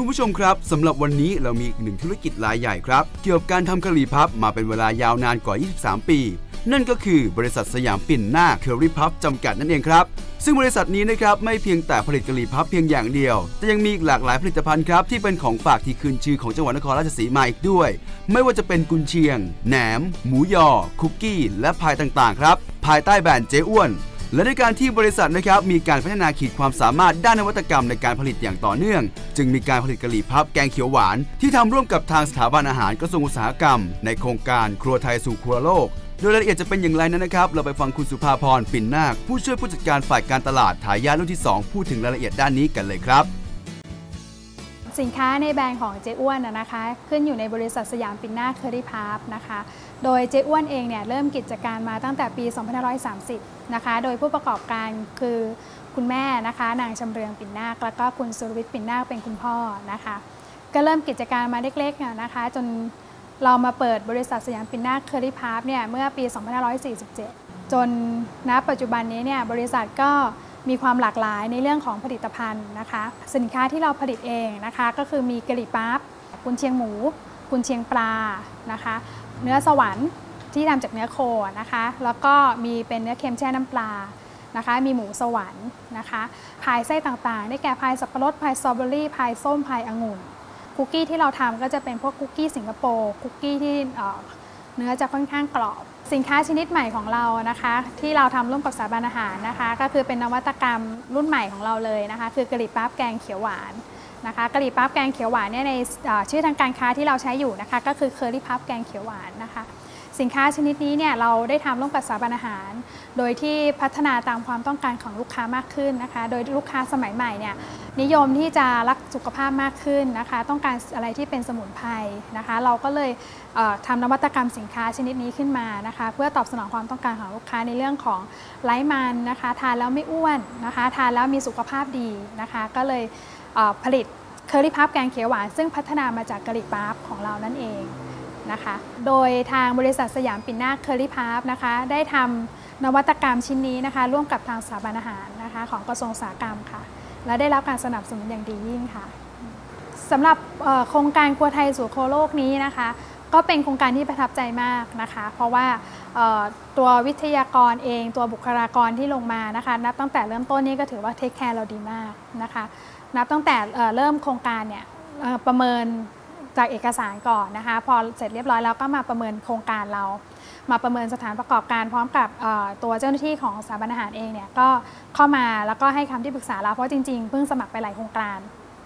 คุณผู้ชมครับสำหรับวันนี้เรามีอีกหนึ่งธุรกิจรายใหญ่ครับ เกี่ยวกับการทำกะหรี่พับมาเป็นเวลายาวนานกว่า 23 ปี นั่นก็คือบริษัทสยามปิ่นหน้าเคอรี่พับจำกัดนั่นเองครับ ซึ่งบริษัทนี้นะครับไม่เพียงแต่ผลิตกะหรี่พับเพียงอย่างเดียว แต่ยังมีอีกหลากหลายผลิตภัณฑ์ครับที่เป็นของฝากที่คืนชื่อของจังหวัดนครราชสีมาอีกด้วย ไม่ว่าจะเป็นกุนเชียง แหนม หมูยอ คุกกี้ และพายต่างๆครับ ภายใต้แบรนด์เจ๊อ้วน และในการที่บริษัทนะครับมีการพัฒนาขีดความสามารถด้านนวัตกรรมในการผลิตอย่างต่อเนื่อง จึงมีการผลิตกะหรี่พับแกงเขียวหวาน ที่ทำร่วมกับทางสถาบันอาหารกระทรวงอุตสาหกรรม ในโครงการครัวไทยสู่ครัวโลกโดยรายละเอียดจะเป็นอย่างไรนั้นนะครับ เราไปฟังคุณสุภาพรปิ่นนาค ผู้ช่วยผู้จัดการฝ่ายการตลาดทายาทรุ่นที่ 2 พูดถึงรายละเอียดด้านนี้กันเลยครับ สินค้าในแบรนด์ของเจ๊อ้วนนะคะ ขึ้นอยู่ในบริษัทสยามปินนาเคอรี่พาร์นะคะ โดยเจ๊อ้วนเองเนี่ยเริ่มกิจการมาตั้งแต่ปี 2530 นะคะ โดยผู้ประกอบการคือคุณแม่นะคะ นางชำเรืองปินนาคแล้วก็คุณสุรวิทย์ปินนาคเป็นคุณพ่อนะคะ ก็เริ่มกิจการมาเล็กๆนะคะ จนเรามาเปิดบริษัทสยามปินนาคเคอรี่พาร์เนี่ยเมื่อปี 2547 จนณปัจจุบันนี้เนี่ยบริษัทก็ มีความหลากหลายในเรื่องของผลิตภัณฑ์นะคะ สินค้าที่เราผลิตเองนะคะ ก็คือมีกะหรี่ปั๊บกุนเชียงหมู กุนเชียงปลานะคะ เนื้อสวรรค์ที่ทำจากเนื้อโคนะคะ แล้วก็มีเป็นเนื้อเค็มแช่น้ำปลานะคะ มีหมูสวรรค์นะคะพายไส้ต่างๆ ได้แก่พายสับปะรดพายสตรอเบอรี่พายส้มพายองุ่นคุกกี้ที่เราทำก็จะเป็นพวกคุกกี้สิงคโปร์คุกกี้ที่เอ่อเนื้อจะค่อนข้างกรอบ สินค้าชนิดใหม่ของเรานะคะ ที่เราทำร่วมกับสถาบันอาหารนะคะ ก็คือเป็นนวัตกรรมรุ่นใหม่ของเราเลยนะคะ คือกะหรี่ปั๊บแกงเขียวหวาน นะคะกะหรี่ปั๊บแกงเขียวหวานเนี่ยในชื่อทางการค้าที่เราใช้อยู่นะคะก็คือเคอรี่ปั๊บแกงเขียวหวานนะคะสินค้าชนิดนี้เนี่ยเราได้ทำร่วมกับสถาบันอาหาร โดยที่พัฒนาตามความต้องการของลูกค้ามากขึ้นนะคะ โดยลูกค้าสมัยใหม่เนี่ยนิยมที่จะรักสุขภาพมากขึ้นนะคะ ต้องการอะไรที่เป็นสมุนไพรนะคะ เราก็เลยเทำนวัตกรรมสินค้าชนิดนี้ขึ้นมานะคะ เพื่อตอบสนองความต้องการของลูกค้าในเรื่องของไร้มันนะคะ ทานแล้วไม่อ้วนนะคะ ทานแล้วมีสุขภาพดีนะคะ ก็เลยผลิต เคอรี่พับแกงเขียวหวานซึ่งพัฒนามาจากกะหรี่ปั๊บของเรานั่นเองนะคะ โดยทางบริษัทสยามปิ่นนาคเคอรี่พาร์นะคะ ได้ทำนวัตกรรมชิ้นนี้นะคะ ร่วมกับทางสถาบันอาหารนะคะของกระทรวงอุตสาหกรรมค่ะ และได้รับการสนับสนุนอย่างดียิ่งค่ะสำหรับโครงการครัวไทยสู่โคโลกนี้นะคะ ก็เป็นโครงการที่ประทับใจมากนะคะ เพราะว่าตัววิทยากรเอง ตัวบุคลากรที่ลงมานะคะ นับตั้งแต่เริ่มต้นนี่ก็ถือว่าเทคแคร์เราดีมากนะคะ นับตั้งแต่เริ่มโครงการเนี่ยประเมินจากเอกสารก่อนนะคะ พอเสร็จเรียบร้อยแล้วก็มาประเมินโครงการเรา มาประเมินสถานประกอบการพร้อมกับตัวเจ้าหน้าที่ของสถาบันอาหารเองเนี่ยก็เข้ามาแล้วก็ให้คำที่ปรึกษาเราเพราะจริงๆเพิ่งสมัครไปหลายโครงการ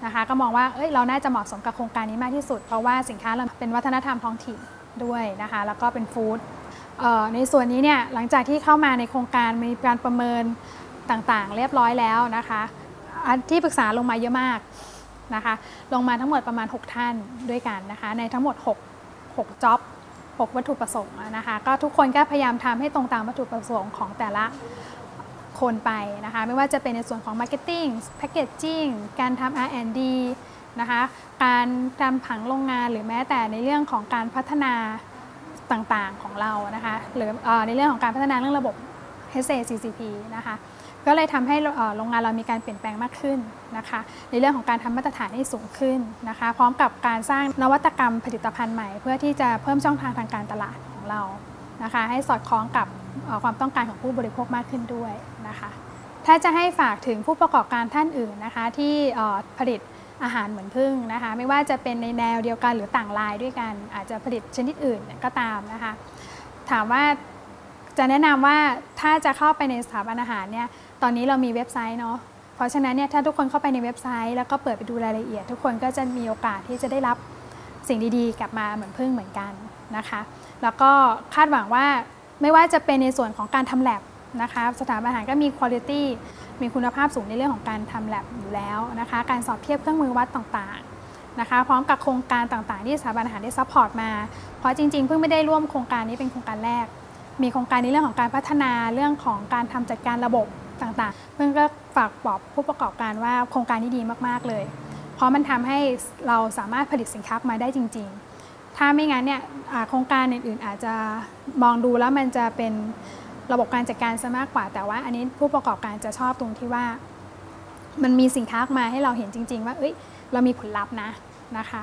นะคะก็มองว่าเอ้ยเราน่าจะเหมาะสมกับโครงการนี้มากที่สุด เพราะว่าสินค้าเราเป็นวัฒนธรรมท้องถิ่นด้วยนะคะ แล้วก็เป็นฟู้ดในส่วนนี้เนี่ยหลังจากที่เข้ามาในโครงการมีการประเมินต่างๆ เรียบร้อยแล้วนะคะ ที่ปรึกษาลงมาเยอะมากนะคะลงมาทั้งหมดประมาณ 6 ท่านด้วยกันนะคะในทั้งหมด 6 6จ็อบ6วัตถุประสงค์นะคะก็ทุกคนก็พยายามทำให้ตรงตามวัตถุประสงค์ของแต่ละคนไปนะคะไม่ว่าจะเป็นในส่วนของ Marketing Packaging การทำ R&D นะคะการทำผังโรงงานหรือแม้แต่ในเรื่องของการพัฒนาต่างๆของเรานะคะหรืออในเรื่องของการพัฒนาเรื่องระบบ HACCP นะคะก็เลยทำให้โรงงานเรามีการเปลี่ยนแปลงมากขึ้นนะคะ ในเรื่องของการทำมาตรฐานให้สูงขึ้นนะคะ พร้อมกับการสร้างนวัตกรรมผลิตภัณฑ์ใหม่ เพื่อที่จะเพิ่มช่องทางทางการตลาดของเรานะคะ ให้สอดคล้องกับความต้องการของผู้บริโภคมากขึ้นด้วยนะคะ ถ้าจะให้ฝากถึงผู้ประกอบการท่านอื่นนะคะ ที่ผลิตอาหารเหมือนพึ่งนะคะ ไม่ว่าจะเป็นในแนวเดียวกันหรือต่างลายด้วยกัน อาจจะผลิตชนิดอื่นก็ตามนะคะ ถามว่า จะแนะนำว่าถ้าจะเข้าไปในสถาบันอาหารเนี่ยตอนนี้เรามีเว็บไซต์เนาะเพราะฉะนั้นเนี่ยถ้าทุกคนเข้าไปในเว็บไซต์ แล้วก็เปิดไปดูรายละเอียด ทุกคนก็จะมีโอกาสที่จะได้รับสิ่งดีๆ กลับมาเหมือนพึ่งเหมือนกันนะคะ แล้วก็คาดหวังว่าไม่ว่าจะเป็นในส่วนของการทำแ a บนะคะสถาบันอาหารก็มีคุณภาพมีคุณภาพสูงในเรื่องของการทำแ a บอยู่แล้วนะคะ การสอบเทียบเครื่องมือวัดต่างๆนะคะ พร้อมกับโครงการต่างๆ ที่สถาบันอาหารได้ซัพพอร์ตมา เพราะจริงๆ เพิ่งไม่ได้ร่วมโครงการนี้เป็นโครงการแรก มีโครงการในเรื่องของการพัฒนาเรื่องของการทำจัดการระบบต่างๆ เพื่อนก็ฝากบอกผู้ประกอบการว่าโครงการนี้ดีมากๆเลย เพราะมันทำให้เราสามารถผลิตสินค้ามาได้จริง ๆ ถ้าไม่งั้นเนี่ยโครงการอื่นๆ อาจจะมองดูแล้วมันจะเป็นระบบการจัดการซะมากกว่า แต่ว่าอันนี้ผู้ประกอบการจะชอบตรงที่ว่า มันมีสินค้ามาให้เราเห็นจริง ๆ ว่าเอ้ยเรามีผลลัพธ์นะนะคะ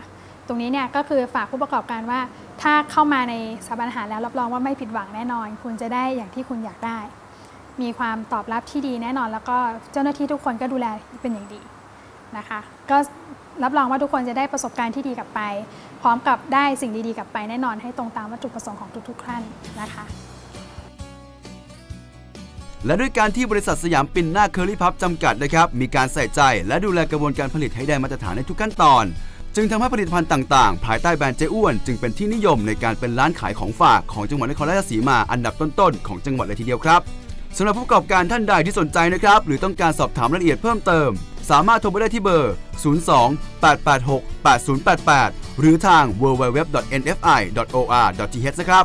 ตรงนี้เนี่ยก็คือฝากผู้ประกอบการว่า ถ้าเข้ามาในสถาบันอาหารแล้วรับรองว่าไม่ผิดหวังแน่นอน คุณจะได้อย่างที่คุณอยากได้ มีความตอบรับที่ดีแน่นอน แล้วก็เจ้าหน้าที่ทุกคนก็ดูแลเป็นอย่างดีนะคะ ก็รับรองว่าทุกคนจะได้ประสบการณ์ที่ดีกลับไป พร้อมกับได้สิ่งดีๆกลับไปแน่นอนให้ตรงตามวัตถุประสงค์ของทุกๆท่านนะคะและด้วยการที่บริษัทสยามปิ่นนาเคอรี่พับจำกัดนะครับ มีการใส่ใจและดูแลกระบวนการผลิตให้ได้มาตรฐานในทุกขั้นตอน จึงทำให้ผลิตภัณฑ์ต่างๆ ภายใต้แบรนด์เจ้อ้วน จึงเป็นที่นิยมในการเป็นร้านขายของฝากของจังหวัดนครราชสีมาอันดับต้นๆ ของจังหวัดเลยทีเดียวครับสำหรับผู้ประกอบการท่านใดที่สนใจนะครับ หรือต้องการสอบถามรายละเอียดเพิ่มเติม สามารถโทรไปได้ที่เบอร์ 02 886 8088 หรือทาง www.nfi.or.th นะครับ